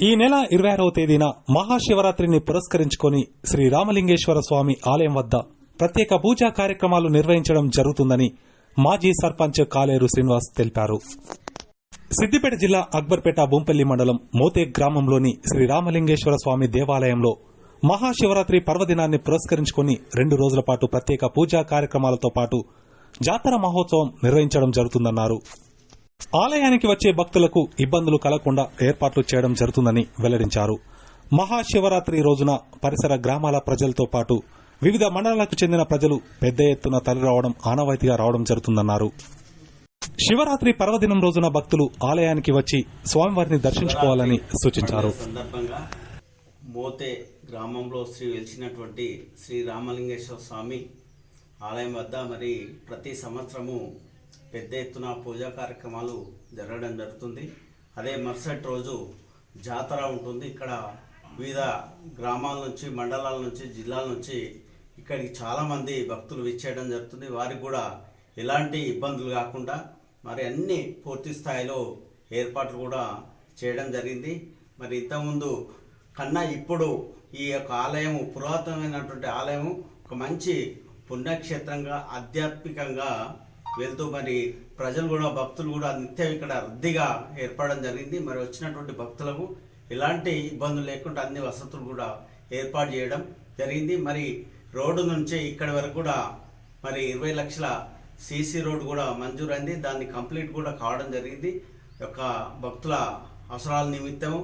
ఈ నెల ఇరవై ఆరవ తేదీన మహాశివరాత్రిని పురస్కరించుకొని శ్రీ రామలింగేశ్వర స్వామి ఆలయం వద్ద ప్రత్యేక పూజా కార్యక్రమాలు నిర్వహించడం జరుగుతుందని మాజీ సర్పంచ్ కాలేరు శ్రీనివాస్ తెలిపారు. సిద్దిపేట జిల్లా అక్బర్పేట బొంపల్లి మండలం మోతే గ్రామంలోని శ్రీ రామలింగేశ్వర స్వామి దేవాలయంలో మహాశివరాత్రి పర్వదినాన్ని పురస్కరించుకొని రెండు రోజుల పాటు ప్రత్యేక పూజా కార్యక్రమాలతో పాటు జాతర మహోత్సవం నిర్వహించడం జరుగుతుందన్నారు. ఆలయానికి వచ్చే భక్తులకు ఇబ్బందులు కలగకుండా ఏర్పాట్లు చేయడం జరుగుతుందని వెల్లడించారు. మహాశివరాత్రి రోజున పరిసర గ్రామాల ప్రజలతో పాటు వివిధ మండలాలకు చెందిన ప్రజలు పెద్ద ఎత్తున తరలిరావడం ఆనవాయితీగా రావడం జరుగుతుందన్నారు. శివరాత్రి పర్వదినం రోజున భక్తులు ఆలయానికి వచ్చి స్వామివారిని దర్శించుకోవాలని సూచించారు. మోతే గ్రామంలో శ్రీ వెలిసినటువంటి శ్రీ రామలింగేశ్వర స్వామి ఆలయం వద్ద మరి ప్రతి సంవత్సరము పెద్ద ఎత్తున పూజా కార్యక్రమాలు జరగడం జరుగుతుంది. అదే మరుసటి రోజు జాతర ఉంటుంది. ఇక్కడ వివిధ గ్రామాల నుంచి మండలాల నుంచి జిల్లాల నుంచి ఇక్కడికి చాలామంది భక్తులు విచ్చేయడం జరుగుతుంది. వారికి కూడా ఎలాంటి ఇబ్బందులు కాకుండా మరి అన్ని పూర్తి స్థాయిలో ఏర్పాట్లు కూడా చేయడం జరిగింది. మరి ఇంతకుముందు కన్నా ఇప్పుడు ఈ యొక్క ఆలయం పురాతనమైనటువంటి ఆలయము ఒక మంచి పుణ్యక్షేత్రంగా ఆధ్యాత్మికంగా వెళ్తూ మరి ప్రజలు కూడా భక్తులు కూడా నిత్యం ఇక్కడ రద్దీగా ఏర్పడడం జరిగింది. మరి వచ్చినటువంటి భక్తులకు ఎలాంటి ఇబ్బందులు లేకుండా అన్ని వసతులు కూడా ఏర్పాటు చేయడం జరిగింది. మరి రోడ్డు నుంచి ఇక్కడి వరకు కూడా మరి ఇరవై లక్షల సీసీ రోడ్ కూడా మంజూరైంది దాన్ని కంప్లీట్ కూడా కావడం జరిగింది. యొక్క భక్తుల అవసరాల నిమిత్తం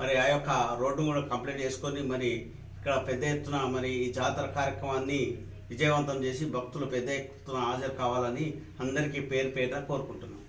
మరి ఆ యొక్క రోడ్డు కూడా కంప్లీట్ చేసుకొని మరి ఇక్కడ పెద్ద ఎత్తున మరి ఈ జాతర కార్యక్రమాన్ని విజయవంతం చేసి భక్తులు పెద్ద ఎత్తున హాజరు కావాలని అందరికీ పేరు పేరున కోరుకుంటున్నాను